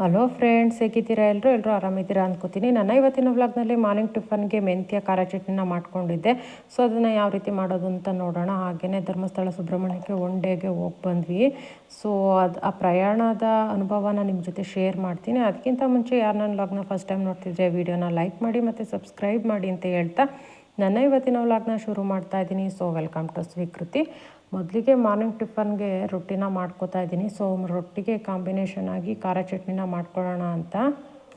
Hello friends ಹೇಗಿದ್ದೀರಾ? ಎಲ್ಲರೂ ಎಲ್ಲರೂ ಆರಾಮಿದ್ದೀರಾ ಅಂದ್ಕೋತೀನಿ ನನ್ನ ಇವತ್ತಿನ ವ್ಲಾಗ್ನಲ್ಲಿ ಮಾರ್ನಿಂಗ್ ಟಿಫನ್ಗೆ ಮೆಂತ್ಯ, ಖಾರ ಚಟ್ನಿನ ಮಾಡ್ಕೊಂಡಿದ್ದೆ. ಸೊ ಅದನ್ನು ಯಾವ ರೀತಿ ಮಾಡೋದು ಅಂತ ನೋಡೋಣ. ಹಾಗೆಯೇ ಧರ್ಮಸ್ಥಳ ಸುಬ್ರಹ್ಮಣ್ಯಕ್ಕೆ ಒನ್ ಡೇಗೆ ಹೋಗಿ ಬಂದ್ವಿ. ಸೊ ಅದು, ಆ ಪ್ರಯಾಣದ ಅನುಭವನ ನಿಮ್ಮ ಜೊತೆ ಶೇರ್ ಮಾಡ್ತೀನಿ. ಅದಕ್ಕಿಂತ ಮುಂಚೆ ಯಾರು ನನ್ನ ವ್ಲಾಗ್ನ ಫಸ್ಟ್ ಟೈಮ್ ನೋಡ್ತಿದ್ರೆ ವೀಡಿಯೋನ ಲೈಕ್ ಮಾಡಿ ಮತ್ತು ಸಬ್ಸ್ಕ್ರೈಬ್ ಮಾಡಿ ಅಂತ ಹೇಳ್ತಾ ನನ್ನ ಇವತ್ತಿನ ವ್ಲಾಗ್ನ ಶುರು ಮಾಡ್ತಾ ಇದ್ದೀನಿ. ಸೊ ವೆಲ್ಕಮ್ ಟು ಸ್ವೀಕೃತಿ ಮೊದಲಿಗೆ ಮಾರ್ನಿಂಗ್ ಟಿಫನ್ಗೆ ರೊಟ್ಟಿನ ಮಾಡ್ಕೋತಾ ಇದ್ದೀನಿ. ಸೊ, ರೊಟ್ಟಿಗೆ ಕಾಂಬಿನೇಷನ್ ಆಗಿ ಖಾರ ಚಟ್ನಿನ ಮಾಡ್ಕೊಳ್ಳೋಣ ಅಂತ.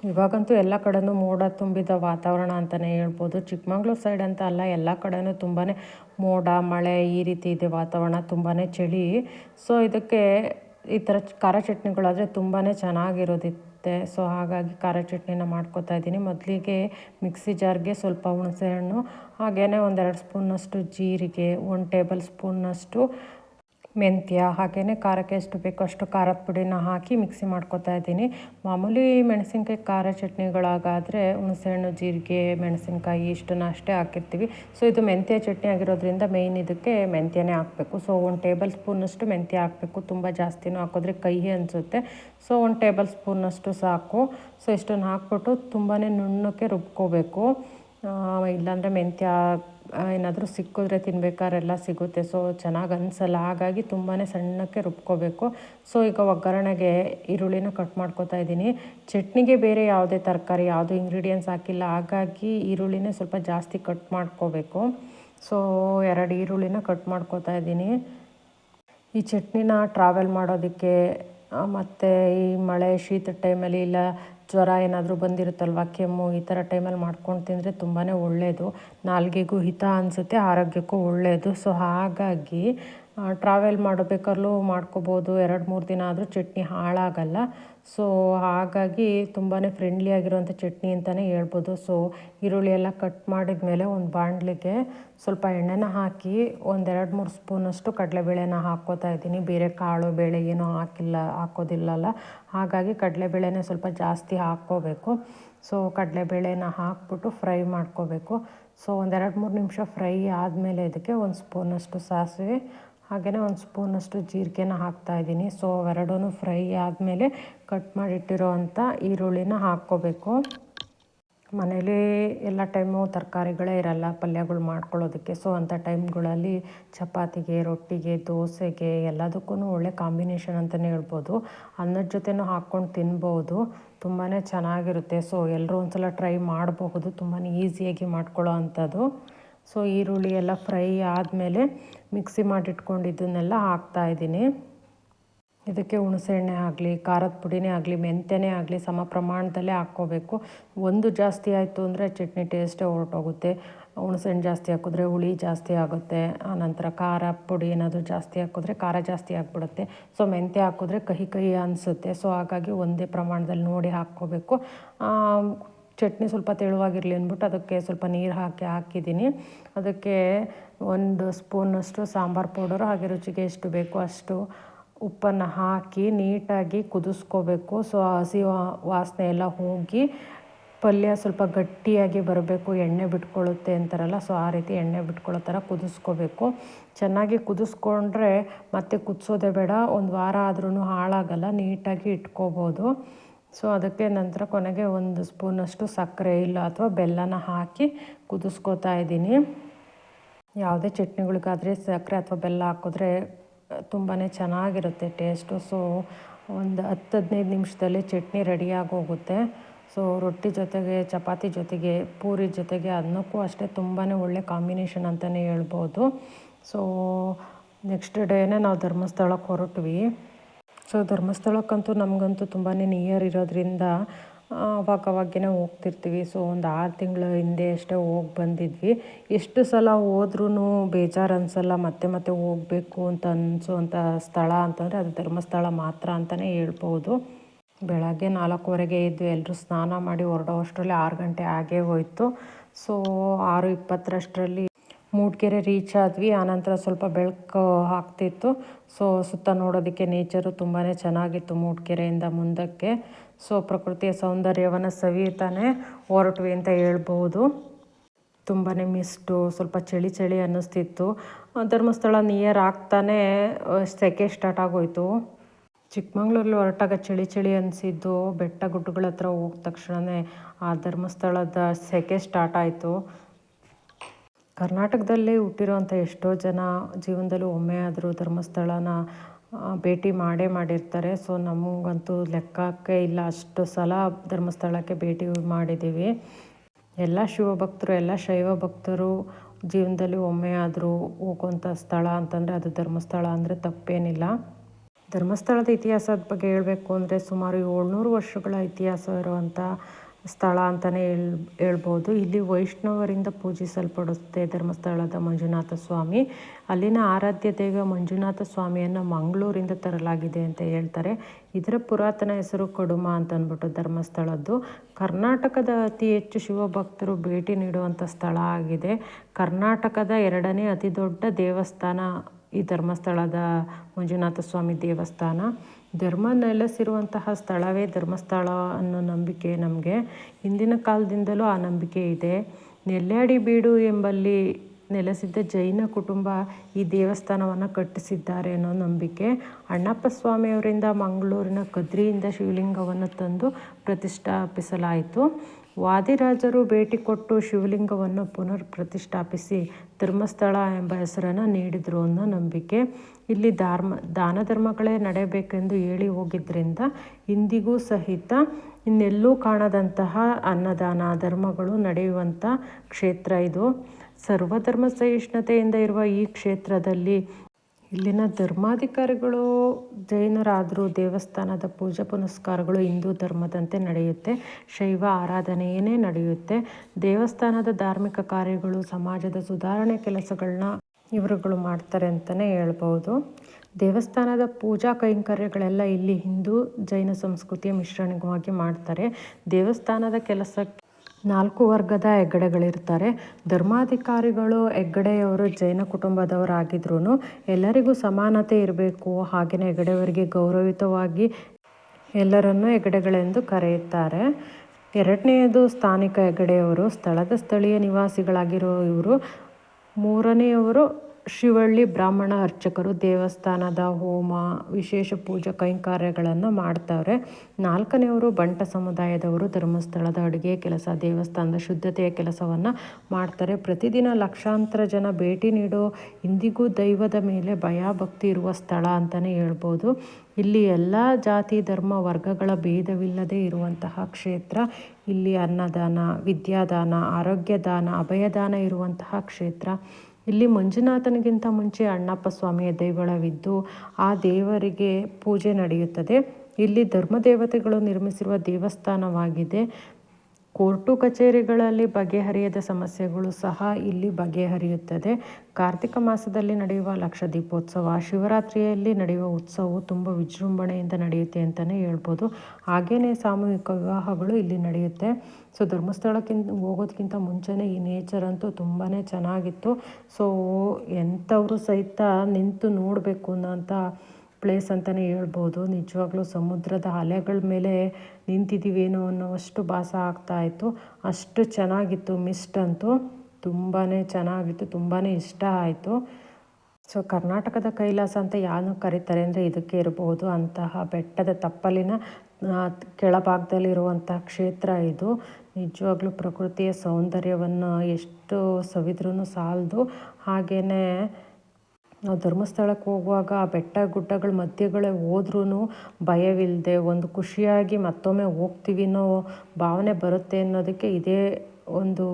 ಇವಾಗಂತೂ ಎಲ್ಲ ಕಡೆನೂ ಮೋಡ ತುಂಬಿದ ವಾತಾವರಣ ಅಂತಲೇ ಹೇಳ್ಬೋದು. ಚಿಕ್ಕಮಂಗ್ಳೂರು ಸೈಡ್ ಅಂತ ಅಲ್ಲ, ಎಲ್ಲ ಕಡೆನೂ ತುಂಬಾ ಮೋಡ, ಮಳೆ ಈ ರೀತಿ ಇದೆ, ವಾತಾವರಣ ತುಂಬಾ ಚಳಿ. ಸೊ, ಇದಕ್ಕೆ ಈ ಥರ ಖಾರ ಚಟ್ನಿಗಳಾದರೆ ತುಂಬಾ ಚೆನ್ನಾಗಿರೋದಿತ್ತು. ಸೊ ಹಾಗಾಗಿ ಖಾರ ಚಟ್ನಿನ ಮಾಡ್ಕೋತಾ ಇದ್ದೀನಿ. ಮೊದಲಿಗೆ ಮಿಕ್ಸಿ ಜಾರ್ಗೆ ಸ್ವಲ್ಪ ಹುಣಸೆ ಹಣ್ಣು ಹಾಗೆಯೇ ಒಂದೆರಡು ಸ್ಪೂನಷ್ಟು ಜೀರಿಗೆ, ಒಂದು ಟೇಬಲ್ ಸ್ಪೂನ್ನಷ್ಟು ಮೆಂತ್ಯ ಹಾಗೆಯೇ ಖಾರಕ್ಕೆ ಎಷ್ಟು ಬೇಕೋ ಅಷ್ಟು ಖಾರದ ಪುಡಿನ ಹಾಕಿ ಮಿಕ್ಸಿ ಮಾಡ್ಕೊತಾ ಇದ್ದೀನಿ. ಮಾಮೂಲಿ ಮೆಣಸಿನ್ಕಾಯಿ ಖಾರ ಚಟ್ನಿಗಳಾಗಾದರೆ ಹುಣಸೆಹಣ್ಣು, ಜೀರಿಗೆ, ಮೆಣಸಿನ್ಕಾಯಿ ಇಷ್ಟನ್ನ ಅಷ್ಟೇ ಹಾಕಿರ್ತೀವಿ. ಸೊ ಇದು ಮೆಂತ್ಯ ಚಟ್ನಿ ಆಗಿರೋದ್ರಿಂದ ಮೇಯ್ನ್ ಇದಕ್ಕೆ ಮೆಂತ್ಯನೇ ಹಾಕಬೇಕು. ಸೊ ಒಂದು ಟೇಬಲ್ ಸ್ಪೂನಷ್ಟು ಮೆಂತ್ಯ ಹಾಕಬೇಕು. ತುಂಬ ಜಾಸ್ತಿನೂ ಹಾಕಿದ್ರೆ ಕಹಿ ಅನಿಸುತ್ತೆ. ಸೊ ಒಂದು ಟೇಬಲ್ ಸ್ಪೂನಷ್ಟು ಸಾಕು. ಸೊ ಇಷ್ಟನ್ನು ಹಾಕ್ಬಿಟ್ಟು ತುಂಬಾ ನುಣ್ಣಕ್ಕೆ ರುಬ್ಕೋಬೇಕು. ಇಲ್ಲಾಂದರೆ ಮೆಂತ್ಯ ಏನಾದರೂ ಸಿಕ್ಕಿದ್ರೆ ತಿನ್ಬೇಕಾರೆಲ್ಲ ಸಿಗುತ್ತೆ. ಸೊ ಚೆನ್ನಾಗಿ ಅನಿಸಲ್ಲ. ಹಾಗಾಗಿ ತುಂಬಾ ಸಣ್ಣಕ್ಕೆ ರುಬ್ಕೋಬೇಕು. ಸೊ ಈಗ ಒಗ್ಗರಣೆಗೆ ಈರುಳ್ಳಿನ ಕಟ್ ಮಾಡ್ಕೊತಾ ಇದ್ದೀನಿ. ಚಟ್ನಿಗೆ ಬೇರೆ ಯಾವುದೇ ತರಕಾರಿ, ಯಾವುದು ಇಂಗ್ರೀಡಿಯೆಂಟ್ಸ್ ಹಾಕಿಲ್ಲ. ಹಾಗಾಗಿ ಈರುಳ್ಳಿನೇ ಸ್ವಲ್ಪ ಜಾಸ್ತಿ ಕಟ್ ಮಾಡ್ಕೋಬೇಕು. ಸೊ ಎರಡು ಈರುಳ್ಳಿನ ಕಟ್ ಮಾಡ್ಕೋತಾ ಇದ್ದೀನಿ. ಈ ಚಟ್ನಿನ ಟ್ರಾವೆಲ್ ಮಾಡೋದಕ್ಕೆ ಮತ್ತು ಈ ಮಳೆ ಶೀತ ಟೈಮಲ್ಲಿ ಇಲ್ಲ, ಜ್ವರ ಏನಾದರೂ ಬಂದಿರುತ್ತಲ್ವ, ಕೆಮ್ಮು, ಈ ಥರ ಟೈಮಲ್ಲಿ ಮಾಡ್ಕೊಂಡು ತಿಂದರೆ ತುಂಬಾ ಒಳ್ಳೆಯದು ನಾಲ್ಗೆಗೂ ಹಿತ ಅನಿಸುತ್ತೆ, ಆರೋಗ್ಯಕ್ಕೂ ಒಳ್ಳೆಯದು ಸೊ ಹಾಗಾಗಿ ಟ್ರಾವೆಲ್ ಮಾಡಬೇಕಾದ್ರೂ ಮಾಡ್ಕೋಬೋದು. ಎರಡು, ಮೂರು ದಿನ ಆದರೂ ಚಟ್ನಿ ಹಾಳಾಗಲ್ಲ. ಸೊ ಹಾಗಾಗಿ ತುಂಬಾ ಫ್ರೆಂಡ್ಲಿ ಆಗಿರುವಂಥ ಚಟ್ನಿ ಅಂತಲೇ ಹೇಳ್ಬೋದು. ಸೊ ಈರುಳ್ಳಿ ಎಲ್ಲ ಕಟ್ ಮಾಡಿದ ಮೇಲೆ ಒಂದು ಬಾಣಲಿಗೆ ಸ್ವಲ್ಪ ಎಣ್ಣೆನ ಹಾಕಿ ಒಂದೆರಡು ಮೂರು ಸ್ಪೂನಷ್ಟು ಕಡಲೆಬೇಳೆನ ಹಾಕ್ಕೋತಾ ಇದ್ದೀನಿ. ಬೇರೆ ಕಾಳು, ಬೇಳೆ ಏನೂ ಹಾಕಿಲ್ಲ, ಹಾಕೋದಿಲ್ಲಲ್ಲ. ಹಾಗಾಗಿ ಕಡಲೆಬೇಳೆನೇ ಸ್ವಲ್ಪ ಜಾಸ್ತಿ ಹಾಕ್ಕೋಬೇಕು. ಸೊ ಕಡಲೆಬೇಳೆನ ಹಾಕ್ಬಿಟ್ಟು ಫ್ರೈ ಮಾಡ್ಕೋಬೇಕು. ಸೊ ಒಂದೆರಡು ಮೂರು ನಿಮಿಷ ಫ್ರೈ ಆದಮೇಲೆ ಇದಕ್ಕೆ ಒಂದು ಸ್ಪೂನಷ್ಟು ಸಾಸಿವೆ ಹಾಗೆಯೇ ಒಂದು ಸ್ಪೂನಷ್ಟು ಜೀರಿಗೆನ ಹಾಕ್ತಾಯಿದ್ದೀನಿ ಸೊ ಅವೆರಡೂ ಫ್ರೈ ಆದಮೇಲೆ ಕಟ್ ಮಾಡಿಟ್ಟಿರೋ ಅಂಥ ಈರುಳ್ಳಿನ ಹಾಕ್ಕೋಬೇಕು. ಮನೇಲಿ ಎಲ್ಲ ಟೈಮು ತರಕಾರಿಗಳೇ ಇರಲ್ಲ, ಪಲ್ಯಗಳು ಮಾಡ್ಕೊಳ್ಳೋದಕ್ಕೆ. ಸೊ ಅಂಥ ಟೈಮ್ಗಳಲ್ಲಿ ಚಪಾತಿಗೆ, ರೊಟ್ಟಿಗೆ, ದೋಸೆಗೆ ಎಲ್ಲದಕ್ಕೂ ಒಳ್ಳೆ ಕಾಂಬಿನೇಷನ್ ಅಂತಲೇ ಹೇಳ್ಬೋದು. ಅನ್ನದ ಜೊತೆನೂ ಹಾಕ್ಕೊಂಡು ತಿನ್ಬೋದು. ತುಂಬಾ ಚೆನ್ನಾಗಿರುತ್ತೆ. ಸೊ ಎಲ್ಲರೂ ಒಂದು ಸಲ ಟ್ರೈ ಮಾಡಬಹುದು. ತುಂಬಾ ಈಸಿಯಾಗಿ ಮಾಡ್ಕೊಳ್ಳೋ ಅಂಥದ್ದು. ಸೊ ಈರುಳ್ಳಿ ಎಲ್ಲ ಫ್ರೈ ಆದಮೇಲೆ ಮಿಕ್ಸಿ ಮಾಡಿಟ್ಕೊಂಡಿದ್ದನ್ನೆಲ್ಲ ಹಾಕ್ತಾಯಿದ್ದೀನಿ ಇದಕ್ಕೆ ಹುಣಸೆಹಣ್ಣೆ ಆಗಲಿ, ಖಾರದ ಪುಡಿನೇ ಆಗಲಿ, ಮೆಂತ್ಯನೇ ಆಗಲಿ ಸಮ ಪ್ರಮಾಣದಲ್ಲೇ ಹಾಕ್ಕೋಬೇಕು. ಒಂದು ಜಾಸ್ತಿ ಆಯಿತು ಅಂದರೆ ಚಟ್ನಿ ಟೇಸ್ಟೇ ಹೊರಟೋಗುತ್ತೆ. ಹುಣಸೆಹಣ್ಣು ಜಾಸ್ತಿ ಹಾಕಿದ್ರೆ ಹುಳಿ ಜಾಸ್ತಿ ಆಗುತ್ತೆ. ಆನಂತರ ಖಾರ ಪುಡಿ ಏನಾದರೂ ಜಾಸ್ತಿ ಹಾಕಿದ್ರೆ ಖಾರ ಜಾಸ್ತಿ ಆಗಿಬಿಡುತ್ತೆ. ಸೊ ಮೆಂತ್ಯ ಹಾಕಿದ್ರೆ ಕಹಿ ಕಹಿ ಅನಿಸುತ್ತೆ. ಸೊ ಹಾಗಾಗಿ ಒಂದೇ ಪ್ರಮಾಣದಲ್ಲಿ ನೋಡಿ ಹಾಕ್ಕೋಬೇಕು. ಚಟ್ನಿ ಸ್ವಲ್ಪ ತೆಳುವಾಗಿರಲಿ ಅಂದ್ಬಿಟ್ಟು ಅದಕ್ಕೆ ಸ್ವಲ್ಪ ನೀರು ಹಾಕಿ ಹಾಕಿದ್ದೀನಿ. ಅದಕ್ಕೆ ಒಂದು ಸ್ಪೂನಷ್ಟು ಸಾಂಬಾರು ಪೌಡರು ಹಾಗೆ ರುಚಿಗೆ ಎಷ್ಟು ಬೇಕೋ ಅಷ್ಟು ಉಪ್ಪನ್ನು ಹಾಕಿ ನೀಟಾಗಿ ಕುದಿಸ್ಕೋಬೇಕು. ಸೊ ಹಸಿ ವಾಸನೆ ಎಲ್ಲ ಹೋಗಿ ಪಲ್ಯ ಸ್ವಲ್ಪ ಗಟ್ಟಿಯಾಗಿ ಬರಬೇಕು, ಎಣ್ಣೆ ಬಿಟ್ಕೊಳ್ಳುತ್ತೆ ಅಂತಾರಲ್ಲ ಸೊ ಆ ರೀತಿ ಎಣ್ಣೆ ಬಿಟ್ಕೊಳ್ಳೋ ಥರ ಕುದಿಸ್ಕೋಬೇಕು. ಚೆನ್ನಾಗಿ ಕುದಿಸ್ಕೊಂಡ್ರೆ ಮತ್ತೆ ಕುದಿಸೋದೇ ಬೇಡ, ಒಂದು ವಾರ ಆದ್ರೂ ಹಾಳಾಗಲ್ಲ, ನೀಟಾಗಿ ಇಟ್ಕೋಬೋದು. ಸೊ ಅದಕ್ಕೆ ನಂತರ ಕೊನೆಗೆ ಒಂದು ಸ್ಪೂನಷ್ಟು ಸಕ್ಕರೆ ಇಲ್ಲ ಅಥವಾ ಬೆಲ್ಲನ ಹಾಕಿ ಕುದಿಸ್ಕೋತಾ ಇದ್ದೀನಿ. ಯಾವುದೇ ಚಟ್ನಿಗಳಿಗಾದರೆ ಸಕ್ಕರೆ ಅಥವಾ ಬೆಲ್ಲ ಹಾಕಿದ್ರೆ ತುಂಬಾ ಚೆನ್ನಾಗಿರುತ್ತೆ ಟೇಸ್ಟು. ಸೊ ಒಂದು ಹತ್ತು ಹದಿನೈದು ನಿಮಿಷದಲ್ಲಿ ಚಟ್ನಿ ರೆಡಿಯಾಗಿ ಹೋಗುತ್ತೆ ಸೊ ರೊಟ್ಟಿ ಜೊತೆಗೆ, ಚಪಾತಿ ಜೊತೆಗೆ, ಪೂರಿ ಜೊತೆಗೆ ಅನ್ನಕ್ಕೂ ಅಷ್ಟೇ ತುಂಬಾ ಒಳ್ಳೆ ಕಾಂಬಿನೇಷನ್ ಅಂತಲೇ ಹೇಳ್ಬೋದು. ಸೊ ನೆಕ್ಸ್ಟ್ ಡೇನೇ ನಾವು ಧರ್ಮಸ್ಥಳಕ್ಕೆ ಹೊರಟ್ವಿ. ಸೊ ಧರ್ಮಸ್ಥಳಕ್ಕಂತೂ ನಮಗಂತೂ ತುಂಬಾ ನಿಯರ್ ಇರೋದ್ರಿಂದ ಅವಾಗವಾಗೇ ಹೋಗ್ತಿರ್ತೀವಿ. ಸೊ ಒಂದು ಆರು ತಿಂಗಳ ಹಿಂದೆ ಅಷ್ಟೇ ಹೋಗಿ ಬಂದಿದ್ವಿ. ಎಷ್ಟು ಸಲ ಹೋದ್ರೂ ಬೇಜಾರು ಅನಿಸಲ್ಲ, ಮತ್ತೆ ಮತ್ತೆ ಹೋಗಬೇಕು ಅಂತ ಅನಿಸುವಂಥ ಸ್ಥಳ ಅಂತಂದರೆ ಅದು ಧರ್ಮಸ್ಥಳ ಮಾತ್ರ ಅಂತಲೇ ಹೇಳ್ಬೋದು. ಬೆಳಗ್ಗೆ ನಾಲ್ಕೂವರೆಗೆ ಇದ್ವಿ ಎಲ್ಲರೂ ಸ್ನಾನ ಮಾಡಿ ಹೊರಡೋ ಅಷ್ಟರಲ್ಲಿ ಆರು ಗಂಟೆ ಆಗೇ ಹೋಯಿತು. ಸೊ ಆರು ಇಪ್ಪತ್ತರಷ್ಟರಲ್ಲಿ ಮೂಡಿಗೆರೆ ರೀಚ್ ಆದ್ವಿ, ಆನಂತರ ಸ್ವಲ್ಪ ಬೆಳಕು ಆಗ್ತಿತ್ತು ಸೊ ಸುತ್ತ ನೋಡೋದಕ್ಕೆ ನೇಚರು ತುಂಬಾ ಚೆನ್ನಾಗಿತ್ತು ಮೂಡಿಗೆರೆಯಿಂದ ಮುಂದಕ್ಕೆ. ಸೊ ಪ್ರಕೃತಿಯ ಸೌಂದರ್ಯವನ್ನು ಸವಿಯುತ್ತಾನೆ, ಹೊರಟ್ವಿ ಅಂತ ಹೇಳ್ಬೋದು. ತುಂಬಾ ಮಿಸ್ಟು ಸ್ವಲ್ಪ ಚಳಿ ಚಳಿ ಅನ್ನಿಸ್ತಿತ್ತು. ಧರ್ಮಸ್ಥಳ ನಿಯರ್ ಆಗ್ತಾನೆ ಸೆಕೆ ಸ್ಟಾರ್ಟ್ ಆಗೋಯ್ತು. ಚಿಕ್ಕಮಂಗ್ಳೂರಲ್ಲಿ ಹೊರಟಾಗ ಚಳಿ ಚಳಿ ಅನಿಸಿದ್ದು, ಬೆಟ್ಟ ಗುಡ್ಡಗಳ ಹತ್ರ ಹೋದ ತಕ್ಷಣವೇ ಆ ಧರ್ಮಸ್ಥಳದ ಸೆಕೆ ಸ್ಟಾರ್ಟ್ ಆಯಿತು. ಕರ್ನಾಟಕದಲ್ಲೇ ಹುಟ್ಟಿರೋಂಥ ಎಷ್ಟೋ ಜನ ಜೀವನದಲ್ಲೂ ಒಮ್ಮೆ ಆದರೂ ಧರ್ಮಸ್ಥಳನ ಭೇಟಿ ಮಾಡೇ ಮಾಡಿರ್ತಾರೆ. ಸೊ, ನಮಗಂತೂ ಲೆಕ್ಕಕ್ಕೆ ಇಲ್ಲ. ಅಷ್ಟು ಸಲ ಧರ್ಮಸ್ಥಳಕ್ಕೆ ಭೇಟಿ ಮಾಡಿದ್ದೀವಿ. ಎಲ್ಲ ಶಿವಭಕ್ತರು, ಎಲ್ಲ ಶೈವ ಭಕ್ತರು ಜೀವನದಲ್ಲಿ ಒಮ್ಮೆ ಆದರೂ ಹೋಗುವಂಥ ಸ್ಥಳ ಅಂತಂದರೆ ಅದು ಧರ್ಮಸ್ಥಳ ಅಂದರೆ ತಪ್ಪೇನಿಲ್ಲ. ಧರ್ಮಸ್ಥಳದ ಇತಿಹಾಸದ ಬಗ್ಗೆ ಹೇಳಬೇಕು ಅಂದರೆ ಸುಮಾರು ಏಳ್ನೂರು ವರ್ಷಗಳ ಇತಿಹಾಸ ಇರುವಂಥ ಸ್ಥಳ ಅಂತಲೇ ಹೇಳ್, ಹೇಳ್ಬೋದು. ಇಲ್ಲಿ ವೈಷ್ಣವರಿಂದ ಪೂಜಿಸಲ್ಪಡುತ್ತೆ ಧರ್ಮಸ್ಥಳದ ಮಂಜುನಾಥ ಸ್ವಾಮಿ. ಅಲ್ಲಿನ ಆರಾಧ್ಯ ದೇವ ಮಂಜುನಾಥ ಸ್ವಾಮಿಯನ್ನು ಮಂಗಳೂರಿಂದ ತರಲಾಗಿದೆ ಅಂತ ಹೇಳ್ತಾರೆ. ಇದರ ಪುರಾತನ ಹೆಸರು ಕಡುಮ ಅಂತ ಅಂದ್ಬಿಟ್ಟು ಧರ್ಮಸ್ಥಳದ್ದು. ಕರ್ನಾಟಕದ ಅತಿ ಹೆಚ್ಚು ಶಿವಭಕ್ತರು ಭೇಟಿ ನೀಡುವಂಥ ಸ್ಥಳ ಆಗಿದೆ. ಕರ್ನಾಟಕದ ಎರಡನೇ ಅತಿ ದೊಡ್ಡ ದೇವಸ್ಥಾನ ಈ ಧರ್ಮಸ್ಥಳದ ಮಂಜುನಾಥ ಸ್ವಾಮಿ ದೇವಸ್ಥಾನ. ಧರ್ಮ ನೆಲೆಸಿರುವಂತಹ ಸ್ಥಳವೇ ಧರ್ಮಸ್ಥಳ ಅನ್ನೋ ನಂಬಿಕೆ ನಮಗೆ. ಹಿಂದಿನ ಕಾಲದಿಂದಲೂ ಆ ನಂಬಿಕೆ ಇದೆ. ನೆಲ್ಯಾಡಿ ಬೀಡು ಎಂಬಲ್ಲಿ ನೆಲೆಸಿದ್ದ ಜೈನ ಕುಟುಂಬ ಈ ದೇವಸ್ಥಾನವನ್ನು ಕಟ್ಟಿಸಿದ್ದಾರೆ ಅನ್ನೋ ನಂಬಿಕೆ. ಅಣ್ಣಪ್ಪ ಸ್ವಾಮಿಯವರಿಂದ ಮಂಗಳೂರಿನ ಕದ್ರಿಯಿಂದ ಶಿವಲಿಂಗವನ್ನು ತಂದು ಪ್ರತಿಷ್ಠಾಪಿಸಲಾಯಿತು. ವಾದಿರಾಜರು ಭೇಟಿ ಕೊಟ್ಟು ಶಿವಲಿಂಗವನ್ನು ಪುನರ್ ಪ್ರತಿಷ್ಠಾಪಿಸಿ ಧರ್ಮಸ್ಥಳ ಎಂಬ ಹೆಸರನ್ನು ನೀಡಿದರು ಅನ್ನೋ ನಂಬಿಕೆ. ಇಲ್ಲಿ ಧಾರ್ಮ, ದಾನ ಧರ್ಮಗಳೇ ನಡೆಯಬೇಕೆಂದು ಹೇಳಿ ಹೋಗಿದ್ದರಿಂದ ಇಂದಿಗೂ ಸಹಿತ ಇನ್ನೆಲ್ಲೂ ಕಾಣದಂತಹ ಅನ್ನದಾನ ಧರ್ಮಗಳು ನಡೆಯುವಂಥ ಕ್ಷೇತ್ರ ಇದು. ಸರ್ವಧರ್ಮ ಸಹಿಷ್ಣುತೆಯಿಂದ ಇರುವ ಈ ಕ್ಷೇತ್ರದಲ್ಲಿ ಇಲ್ಲಿನ ಧರ್ಮಾಧಿಕಾರಿಗಳು, ಜೈನರಾದರೂ ದೇವಸ್ಥಾನದ ಪೂಜಾ ಪುನಸ್ಕಾರಗಳು ಹಿಂದೂ ಧರ್ಮದಂತೆ ನಡೆಯುತ್ತೆ. ಶೈವ ಆರಾಧನೆಯೇ ನಡೆಯುತ್ತೆ. ದೇವಸ್ಥಾನದ ಧಾರ್ಮಿಕ ಕಾರ್ಯಗಳು, ಸಮಾಜದ ಸುಧಾರಣೆ ಕೆಲಸಗಳನ್ನ ಇವರುಗಳು ಮಾಡ್ತಾರೆ ಅಂತಲೇ ಹೇಳ್ಬೋದು. ದೇವಸ್ಥಾನದ ಪೂಜಾ ಕೈಂಕರ್ಯಗಳೆಲ್ಲ ಇಲ್ಲಿ ಹಿಂದೂ ಜೈನ ಸಂಸ್ಕೃತಿಯ ಮಿಶ್ರಣವಾಗಿ ಮಾಡ್ತಾರೆ. ದೇವಸ್ಥಾನದ ಕೆಲಸಕ್ಕೆ ನಾಲ್ಕು ವರ್ಗದ ಹೆಗ್ಗಡೆಗಳಿರ್ತಾರೆ. ಧರ್ಮಾಧಿಕಾರಿಗಳು ಹೆಗ್ಗಡೆಯವರು ಜೈನ ಕುಟುಂಬದವರಾಗಿದ್ರೂ ಎಲ್ಲರಿಗೂ ಸಮಾನತೆ ಇರಬೇಕು. ಹಾಗೆಯೇ ಹೆಗ್ಗಡೆಯವರಿಗೆ ಗೌರವಿತವಾಗಿ ಎಲ್ಲರನ್ನೂ ಹೆಗ್ಗಡೆಗಳೆಂದು ಕರೆಯುತ್ತಾರೆ. ಎರಡನೆಯದು ಸ್ಥಾನಿಕ ಹೆಗ್ಗಡೆಯವರು. ಸ್ಥಳದ ಸ್ಥಳೀಯ ನಿವಾಸಿಗಳಾಗಿರೋ ಇವರು ಮೂರನೆಯವರು ಶಿವಳ್ಳಿ ಬ್ರಾಹ್ಮಣ ಅರ್ಚಕರು ದೇವಸ್ಥಾನದ ಹೋಮ, ವಿಶೇಷ ಪೂಜಾ ಕೈಂಕಾರ್ಯಗಳನ್ನು ಮಾಡ್ತಾರೆ ನಾಲ್ಕನೆಯವರು ಬಂಟ ಸಮುದಾಯದವರು ಧರ್ಮಸ್ಥಳದ ಅಡುಗೆ ಕೆಲಸ, ದೇವಸ್ಥಾನದ ಶುದ್ಧತೆಯ ಕೆಲಸವನ್ನು ಮಾಡ್ತಾರೆ. ಪ್ರತಿದಿನ ಲಕ್ಷಾಂತರ ಜನ ಭೇಟಿ ನೀಡೋ ಇಂದಿಗೂ ದೈವದ ಮೇಲೆ ಭಯ ಭಕ್ತಿ ಇರುವ ಸ್ಥಳ ಅಂತಲೇ ಹೇಳ್ಬೋದು. ಇಲ್ಲಿ ಎಲ್ಲ ಜಾತಿ, ಧರ್ಮ ವರ್ಗಗಳ ಭೇದವಿಲ್ಲದೆ ಇರುವಂತಹ ಕ್ಷೇತ್ರ. ಇಲ್ಲಿ ಅನ್ನದಾನ, ವಿದ್ಯಾದಾನ, ಆರೋಗ್ಯದಾನ, ಅಭಯದಾನ ಇರುವಂತಹ ಕ್ಷೇತ್ರ. ಇಲ್ಲಿ ಮಂಜುನಾಥನಿಗಿಂತ ಮುಂಚೆ ಅಣ್ಣಪ್ಪ ಸ್ವಾಮಿಯ ದೇವಳವಿದ್ದು ಆ ದೇವರಿಗೆ ಪೂಜೆ ನಡೆಯುತ್ತದೆ. ಇಲ್ಲಿ ಧರ್ಮದೇವತೆಗಳು ನಿರ್ಮಿಸಿರುವ ದೇವಸ್ಥಾನವಾಗಿದೆ. ಕೋರ್ಟು ಕಚೇರಿಗಳಲ್ಲಿ ಬಗೆಹರಿಯದ ಸಮಸ್ಯೆಗಳು ಸಹ ಇಲ್ಲಿ ಬಗೆಹರಿಯುತ್ತದೆ. ಕಾರ್ತಿಕ ಮಾಸದಲ್ಲಿ ನಡೆಯುವ ಲಕ್ಷ ದೀಪೋತ್ಸವ, ಶಿವರಾತ್ರಿಯಲ್ಲಿ ನಡೆಯುವ ಉತ್ಸವವು ತುಂಬ ವಿಜೃಂಭಣೆಯಿಂದ ನಡೆಯುತ್ತೆ ಅಂತಲೇ ಹೇಳ್ಬೋದು. ಹಾಗೆಯೇ ಸಾಮೂಹಿಕ ವಿವಾಹಗಳು ಇಲ್ಲಿ ನಡೆಯುತ್ತೆ. ಸೊ, ಧರ್ಮಸ್ಥಳಕ್ಕಿಂತ ಹೋಗೋದಕ್ಕಿಂತ ಮುಂಚೆನೇ ಈ ನೇಚರ್ ಅಂತೂ ತುಂಬಾ ಚೆನ್ನಾಗಿತ್ತು. ಸೊ, ಎಂಥವರು ಸಹಿತ ನಿಂತು ನೋಡಬೇಕು ಅನ್ನೋಂಥ ಪ್ಲೇಸ್ ಅಂತಲೇ ಹೇಳ್ಬೋದು. ನಿಜವಾಗ್ಲೂ ಸಮುದ್ರದ ಅಲೆಗಳ ಮೇಲೆ ನಿಂತಿದ್ದೀವೇನೋ ಅನ್ನೋವಷ್ಟು ಭಾಸ ಆಗ್ತಾಯಿತ್ತು ಅಷ್ಟು ಚೆನ್ನಾಗಿತ್ತು ಮಿಸ್ಟ್ ಅಂತೂ. ತುಂಬಾ ಚೆನ್ನಾಗಿತ್ತು ತುಂಬಾ ಇಷ್ಟ ಆಯಿತು. ಸೊ ಕರ್ನಾಟಕದ ಕೈಲಾಸ ಅಂತ ಯಾರು ಕರೀತಾರೆ ಅಂದರೆ ಇದಕ್ಕೆ ಇರಬಹುದು ಅಂತಹ ಬೆಟ್ಟದ ತಪ್ಪಲಿನ ಕೆಳಭಾಗದಲ್ಲಿರುವಂತಹ ಕ್ಷೇತ್ರ ಇದು. ನಿಜವಾಗ್ಲೂ ಪ್ರಕೃತಿಯ ಸೌಂದರ್ಯವನ್ನು ಎಷ್ಟು ಸವಿದ್ರೂ ಸಾಲದು. ಹಾಗೆಯೇ ನಾವು ಧರ್ಮಸ್ಥಳಕ್ಕೆ ಹೋಗುವಾಗ ಆ ಬೆಟ್ಟ ಗುಡ್ಡಗಳ ಮಧ್ಯಗಳೇ ಹೋದ್ರೂ ಭಯವಿಲ್ಲದೆ ಒಂದು ಖುಷಿಯಾಗಿ ಮತ್ತೊಮ್ಮೆ ಹೋಗ್ತೀವಿ ಅನ್ನೋ ಭಾವನೆ ಬರುತ್ತೆ ಅನ್ನೋದಕ್ಕೆ ಇದೇ ಒಂದು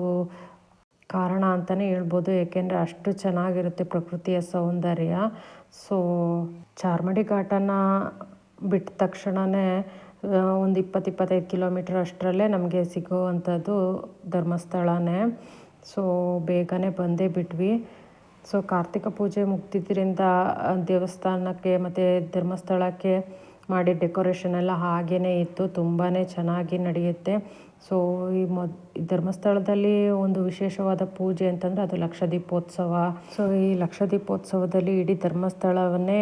ಕಾರಣ ಅಂತಲೇ ಹೇಳ್ಬೋದು. ಏಕೆಂದರೆ ಅಷ್ಟು ಚೆನ್ನಾಗಿರುತ್ತೆ ಪ್ರಕೃತಿಯ ಸೌಂದರ್ಯ. ಸೊ ಚಾರ್ಮಡಿ ಘಾಟನ ಬಿಟ್ಟ ತಕ್ಷಣವೇ ಒಂದು ಇಪ್ಪತ್ತು, ಇಪ್ಪತ್ತೈದು ಕಿಲೋಮೀಟ್ರ್ ಅಷ್ಟರಲ್ಲೇ ನಮಗೆ ಸಿಗೋವಂಥದ್ದು ಧರ್ಮಸ್ಥಳನೇ. ಸೊ ಬೇಗನೆ ಬಂದೇ ಬಿಟ್ವಿ. ಸೊ ಕಾರ್ತಿಕ ಪೂಜೆ ಮುಗ್ದಿದ್ದರಿಂದ ದೇವಸ್ಥಾನಕ್ಕೆ ಮತ್ತು ಧರ್ಮಸ್ಥಳಕ್ಕೆ ಮಾಡಿ ಡೆಕೋರೇಷನ್ ಎಲ್ಲ ಹಾಗೇ ಇತ್ತು. ತುಂಬಾ ಚೆನ್ನಾಗಿ ನಡೆಯುತ್ತೆ. ಸೊ, ಈ ಮೊದ್ ಧರ್ಮಸ್ಥಳದಲ್ಲಿ ಒಂದು ವಿಶೇಷವಾದ ಪೂಜೆ ಅಂತಂದರೆ ಅದು ಲಕ್ಷ ದೀಪೋತ್ಸವ ಸೊ, ಈ ಲಕ್ಷ ದೀಪೋತ್ಸವದಲ್ಲಿ ಇಡೀ ಧರ್ಮಸ್ಥಳವನ್ನೇ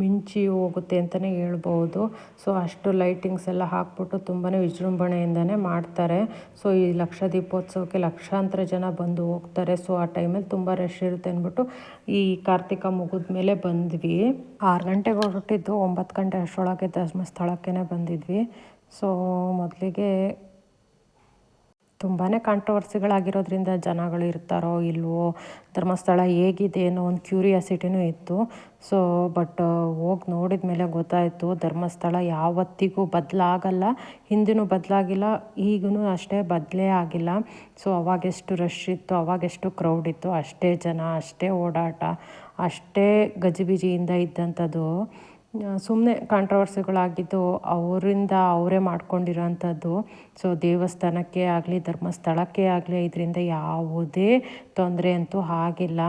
ಮಿಂಚಿ ಹೋಗುತ್ತೆ ಅಂತಲೇ ಹೇಳ್ಬೋದು. ಸೊ ಅಷ್ಟು ಲೈಟಿಂಗ್ಸ್ ಎಲ್ಲ ಹಾಕ್ಬಿಟ್ಟು ತುಂಬಾ ವಿಜೃಂಭಣೆಯಿಂದನೇ ಮಾಡ್ತಾರೆ. ಸೊ ಈ ಲಕ್ಷ ದೀಪೋತ್ಸವಕ್ಕೆ ಲಕ್ಷಾಂತರ ಜನ ಬಂದು ಹೋಗ್ತಾರೆ. ಸೊ ಆ ಟೈಮಲ್ಲಿ ತುಂಬ ರಶ್ ಇರುತ್ತೆ ಅಂದ್ಬಿಟ್ಟು ಈ ಕಾರ್ತಿಕ ಮುಗಿದ ಮೇಲೆ ಬಂದ್ವಿ. ಆರು ಗಂಟೆಗೆ ಹೊರಟಿದ್ದು ಒಂಬತ್ತು ಗಂಟೆ ಅಷ್ಟರೊಳಗೆ ಧರ್ಮಸ್ಥಳಕ್ಕೆ ಬಂದಿದ್ವಿ. ಸೊ ಮೊದಲಿಗೆ ತುಂಬಾ ಕಾಂಟ್ರವರ್ಸಿಗಳಾಗಿರೋದ್ರಿಂದ ಜನಗಳು ಇರ್ತಾರೋ ಇಲ್ವೋ, ಧರ್ಮಸ್ಥಳ ಹೇಗಿದೆ ಅನ್ನೋ ಒಂದು ಕ್ಯೂರಿಯಾಸಿಟಿನೂ ಇತ್ತು. ಸೊ ಬಟ್ ಹೋಗಿ ನೋಡಿದ ಮೇಲೆ ಗೊತ್ತಾಯಿತು, ಧರ್ಮಸ್ಥಳ ಯಾವತ್ತಿಗೂ ಬದಲಾಗಲ್ಲ. ಹಿಂದಿನೂ ಬದಲಾಗಿಲ್ಲ ಈಗೂ ಅಷ್ಟೇ ಬದಲೇ ಆಗಿಲ್ಲ. ಸೊ ಅವಾಗೆಷ್ಟು ರಶ್ ಇತ್ತು, ಅವಾಗೆಷ್ಟು ಕ್ರೌಡ್ ಇತ್ತು, ಅಷ್ಟೇ ಜನ, ಅಷ್ಟೇ ಓಡಾಟ, ಅಷ್ಟೇ ಗಜಿಬಿಜಿಯಿಂದ ಇದ್ದಂಥದ್ದು. ಸುಮ್ಮನೆ ಕಾಂಟ್ರವರ್ಸಿಗಳಾಗಿದ್ದು ಅವರಿಂದ ಅವರೇ ಮಾಡ್ಕೊಂಡಿರೋಂಥದ್ದು. ಸೊ ದೇವಸ್ಥಾನಕ್ಕೆ ಆಗಲಿ, ಧರ್ಮಸ್ಥಳಕ್ಕೆ ಆಗಲಿ, ಇದರಿಂದ ಯಾವುದೇ ತೊಂದರೆ ಅಂತೂ ಆಗಿಲ್ಲ.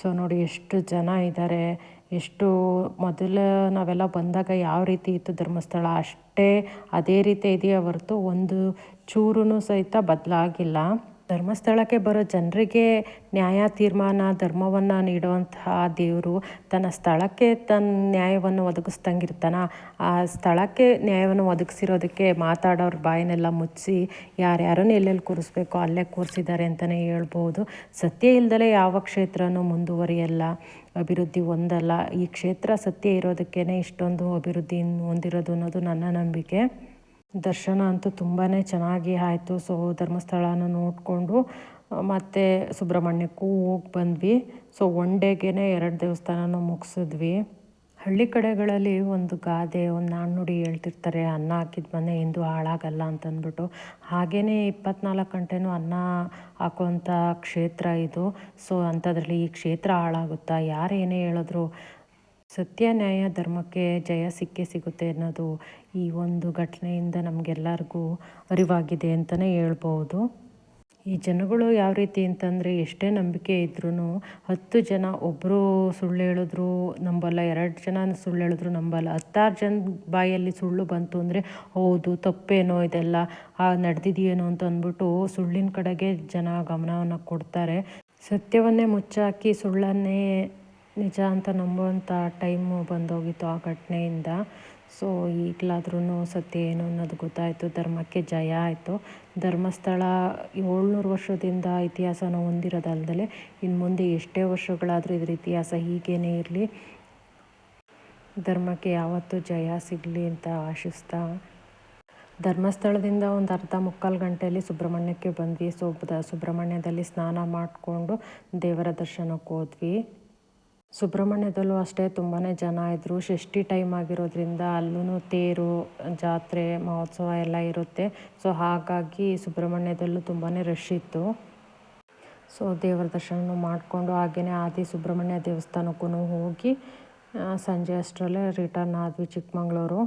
ಸೊ ನೋಡಿ, ಎಷ್ಟು ಜನ ಇದ್ದಾರೆ. ಎಷ್ಟು ಮೊದಲು ನಾವೆಲ್ಲ ಬಂದಾಗ ಯಾವ ರೀತಿ ಇತ್ತು ಧರ್ಮಸ್ಥಳ? ಅಷ್ಟೇ ಅದೇ ರೀತಿ ಇದೆಯಾ ಹೊರತು ಒಂದು ಚೂರು ಸಹಿತ ಬದಲಾಗಿಲ್ಲ. ಧರ್ಮಸ್ಥಳಕ್ಕೆ ಬರೋ ಜನರಿಗೆ ನ್ಯಾಯ ತೀರ್ಮಾನ, ಧರ್ಮವನ್ನು ನೀಡುವಂತಹ ದೇವರು ತನ್ನ ಸ್ಥಳಕ್ಕೆ ತನ್ನ ನ್ಯಾಯವನ್ನು ಒದಗಿಸ್ದಂಗಿರ್ತಾನ. ಆ ಸ್ಥಳಕ್ಕೆ ನ್ಯಾಯವನ್ನು ಒದಗಿಸಿರೋದಕ್ಕೆ ಮಾತಾಡೋರ ಬಾಯಿನೆಲ್ಲ ಮುಚ್ಚಿ ಯಾರ್ಯಾರನ್ನು ಎಲ್ಲೆಲ್ಲಿ ಕೂರಿಸ್ಬೇಕೋ ಅಲ್ಲೇ ಕೂರಿಸಿದ್ದಾರೆ ಅಂತಲೇ ಹೇಳ್ಬೋದು. ಸತ್ಯ ಇಲ್ಲದಲೇ ಯಾವ ಕ್ಷೇತ್ರನೂ ಮುಂದುವರಿಯಲ್ಲ. ಅಭಿವೃದ್ಧಿ ಹೊಂದಲ್ಲ ಈ ಕ್ಷೇತ್ರ ಸತ್ಯ ಇರೋದಕ್ಕೇ ಇಷ್ಟೊಂದು ಅಭಿವೃದ್ಧಿ ಹೊಂದಿರೋದು ಅನ್ನೋದು ನನ್ನ ನಂಬಿಕೆ. ದರ್ಶನ ಅಂತೂ ತುಂಬಾ ಚೆನ್ನಾಗಿ ಆಯಿತು. ಸೊ ಧರ್ಮಸ್ಥಳನ ನೋಡಿಕೊಂಡು ಮತ್ತು ಸುಬ್ರಹ್ಮಣ್ಯಕ್ಕೂ ಹೋಗಿ ಬಂದ್ವಿ. ಸೊ ಒನ್ ಡೇಗೆ ಎರಡು ದೇವಸ್ಥಾನನೂ ಮುಗಿಸಿದ್ವಿ. ಹಳ್ಳಿ ಕಡೆಗಳಲ್ಲಿ ಒಂದು ಗಾದೆ, ಒಂದು ನಾಣ್ಣುಡಿ ಹೇಳ್ತಿರ್ತಾರೆ, ಅನ್ನ ಹಾಕಿದ ಮನೆ ಎಂದು ಹಾಳಾಗಲ್ಲ ಅಂತಂದ್ಬಿಟ್ಟು. ಹಾಗೆಯೇ ಇಪ್ಪತ್ನಾಲ್ಕು ಗಂಟೆನೂ ಅನ್ನ ಹಾಕುವಂಥ ಕ್ಷೇತ್ರ ಇದು. ಸೊ ಅಂಥದ್ರಲ್ಲಿ ಈ ಕ್ಷೇತ್ರ ಹಾಳಾಗುತ್ತಾ? ಯಾರು ಏನೇ ಹೇಳಿದ್ರು ಸತ್ಯ, ನ್ಯಾಯ, ಧರ್ಮಕ್ಕೆ ಜಯ, ಸಿಕ್ಕೇ ಸಿಗುತ್ತೆ ಅನ್ನೋದು ಈ ಒಂದು ಘಟನೆಯಿಂದ ನಮಗೆಲ್ಲರಿಗೂ ಅರಿವಾಗಿದೆ ಅಂತಲೇ ಹೇಳ್ಬೋದು. ಈ ಜನಗಳು ಯಾವ ರೀತಿ ಅಂತಂದರೆ ಎಷ್ಟೇ ನಂಬಿಕೆ ಇದ್ರೂ ಹತ್ತು ಜನ ಒಬ್ಬರು ಸುಳ್ಳು ಹೇಳಿದ್ರು ನಂಬಲ್ಲ, ಎರಡು ಜನ ಸುಳ್ಳು ಹೇಳಿದ್ರು ನಂಬಲ್ಲ, ಹತ್ತಾರು ಜನ ಬಾಯಲ್ಲಿ ಸುಳ್ಳು ಬಂತು ಅಂದರೆ ಹೌದು, ತಪ್ಪೇನೋ ಇದೆಲ್ಲ ನಡೆದಿದೆಯೇನೋ ಅಂತ ಅಂದ್ಬಿಟ್ಟು ಸುಳ್ಳಿನ ಕಡೆಗೆ ಜನ ಗಮನವನ್ನು ಕೊಡ್ತಾರೆ. ಸತ್ಯವನ್ನೇ ಮುಚ್ಚಾಕಿ ಸುಳ್ಳನ್ನೇ ನಿಜ ಅಂತ ನಂಬುವಂಥ ಟೈಮು ಬಂದೋಗಿತ್ತು ಆ ಘಟನೆಯಿಂದ. ಸೊ ಈಗಲಾದ್ರೂ ಸತ್ಯ ಏನು ಅನ್ನೋದು ಗೊತ್ತಾಯಿತು. ಧರ್ಮಕ್ಕೆ ಜಯ ಆಯಿತು. ಧರ್ಮಸ್ಥಳ ಏಳ್ನೂರು ವರ್ಷದಿಂದ ಇತಿಹಾಸನ ಹೊಂದಿರೋದಲ್ದಲೆ ಇನ್ನು ಮುಂದೆ ಎಷ್ಟೇ ವರ್ಷಗಳಾದರೂ ಇದ್ರ ಇತಿಹಾಸ ಹೀಗೇನೇ ಇರಲಿ. ಧರ್ಮಕ್ಕೆ ಯಾವತ್ತೂ ಜಯ ಸಿಗಲಿ ಅಂತ ಆಶಿಸ್ತಾ. ಧರ್ಮಸ್ಥಳದಿಂದ ಒಂದು ಅರ್ಧ ಮುಕ್ಕಾಲು ಗಂಟೆಯಲ್ಲಿ ಸುಬ್ರಹ್ಮಣ್ಯಕ್ಕೆ ಬಂದ್ವಿ. ಸೊ ಸುಬ್ರಹ್ಮಣ್ಯದಲ್ಲಿ ಸ್ನಾನ ಮಾಡಿಕೊಂಡು ದೇವರ ದರ್ಶನಕ್ಕೆ ಹೋದ್ವಿ ಸುಬ್ರಹ್ಮಣ್ಯದಲ್ಲೂ ಅಷ್ಟೇ ತುಂಬಾ ಜನ ಇದ್ದರು ಷಷ್ಠಿ ಟೈಮ್ ಆಗಿರೋದ್ರಿಂದ ಅಲ್ಲೂ ತೇರು, ಜಾತ್ರೆ, ಮಹೋತ್ಸವ ಎಲ್ಲ ಇರುತ್ತೆ. ಸೊ ಹಾಗಾಗಿ ಸುಬ್ರಹ್ಮಣ್ಯದಲ್ಲೂ ತುಂಬಾ ರಶ್ ಇತ್ತು. ಸೊ ದೇವರ ದರ್ಶನ ಮಾಡಿಕೊಂಡು ಹಾಗೆಯೇ ಆದಿ ಸುಬ್ರಹ್ಮಣ್ಯ ದೇವಸ್ಥಾನಕ್ಕೂ ಹೋಗಿ ಸಂಜೆ ಅಷ್ಟರಲ್ಲೇ ರಿಟರ್ನ್ ಆದ್ವಿ ಚಿಕ್ಕಮಂಗ್ಳೂರು.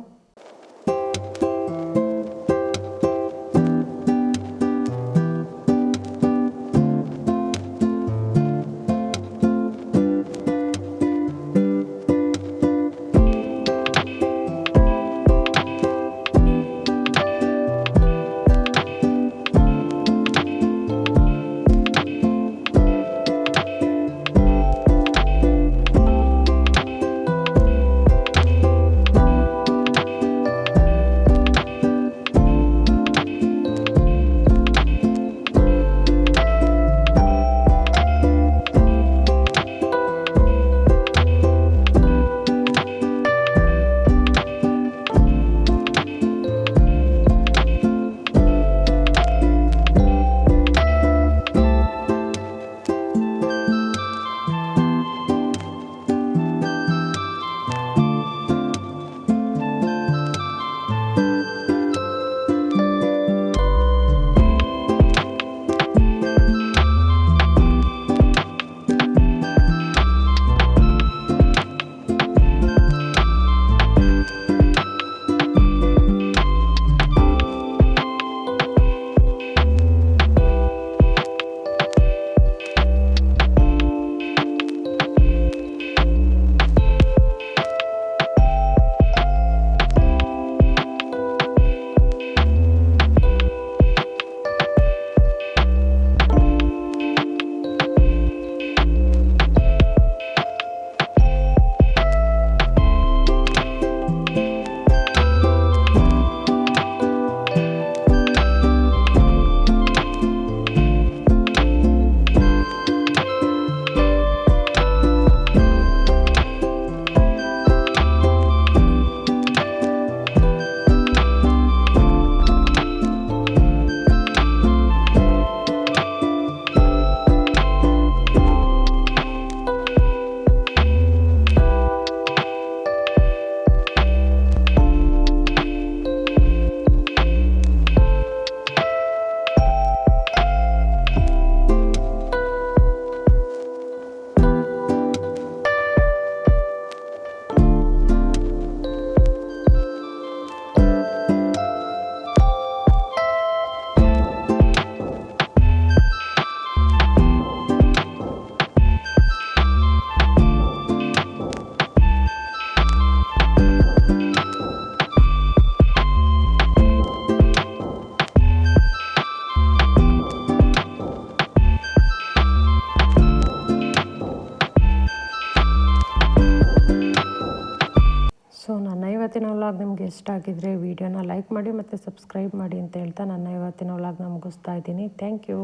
ಇಷ್ಟ ಆಗಿದ್ರೆ ವಿಡಿಯೋನ ಲೈಕ್ ಮಾಡಿ ಮತ್ತು ಸಬ್ಸ್ಕ್ರೈಬ್ ಮಾಡಿ ಅಂತ ಹೇಳ್ತಾ ನನ್ನ ಇವತ್ತಿನ ವ್ಲಾಗ್ನ ಮುಗಿಸ್ತಾ ಇದ್ದೀನಿ. Thank you